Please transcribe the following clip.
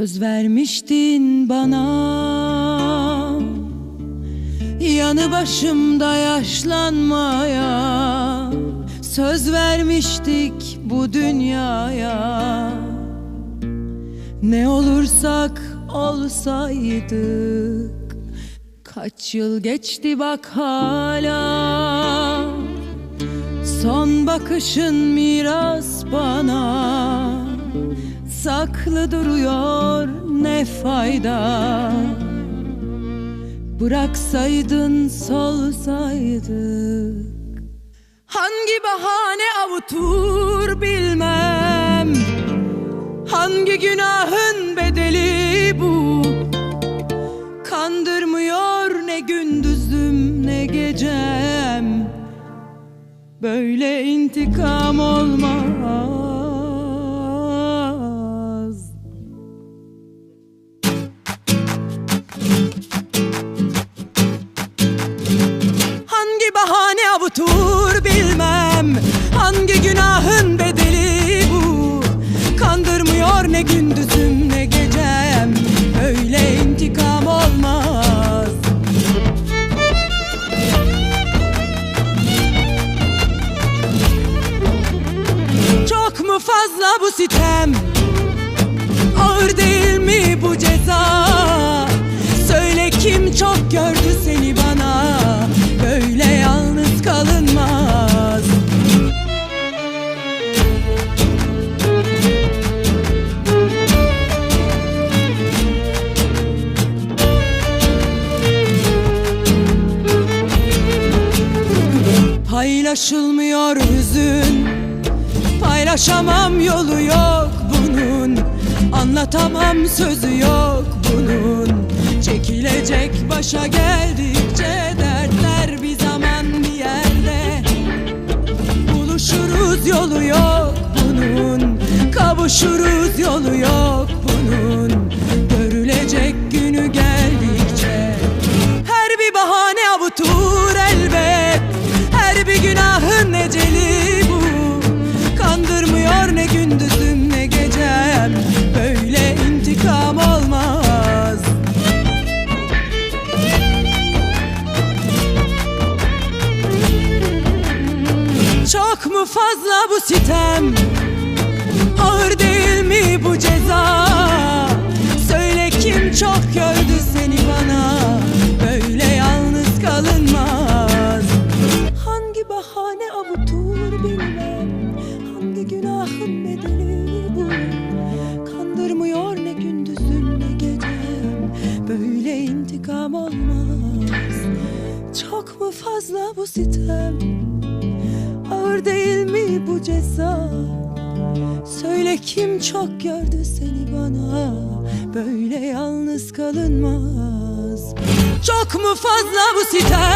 Söz vermiştin bana. Yanı başımda yaşlanmaya Söz vermiştik bu dünyaya. Ne olursak olsaydık Kaç yıl geçti bak hala. Son bakışın miras bana Saklı duruyor ne fayda? Bıraksaydın solsaydık. Hangi bahane avutur bilmem. Hangi günahın bedeli bu? Kandırmıyor ne gündüzüm ne gecem. Böyle intikam olmaz sitem. Ağır değil mi bu ceza? Söyle kim çok gördü seni bana? Böyle yalnız kalınmaz. Paylaşılmıyor hüzün Paylaşamam yolu yok bunun. Anlatamam sözü yok bunun. Çekilecek başa geldikçe dertler bir zaman bir yerde. Buluşuruz yolu yok bunun. Kavuşuruz Çok mu fazla bu sitem? Ağır değil mi bu ceza? Söyle kim çok gördü seni bana? Böyle yalnız kalınmaz. Hangi bahane avutur bilmem. Hangi günahın bedeli bu? Kandırmıyor ne gündüzüm ne gecem Böyle intikam olmaz. Çok mu fazla bu sitem Ağır değil mi bu ceza Söyle kim çok gördü seni bana? Böyle yalnız kalınmaz. Çok mu fazla bu sitem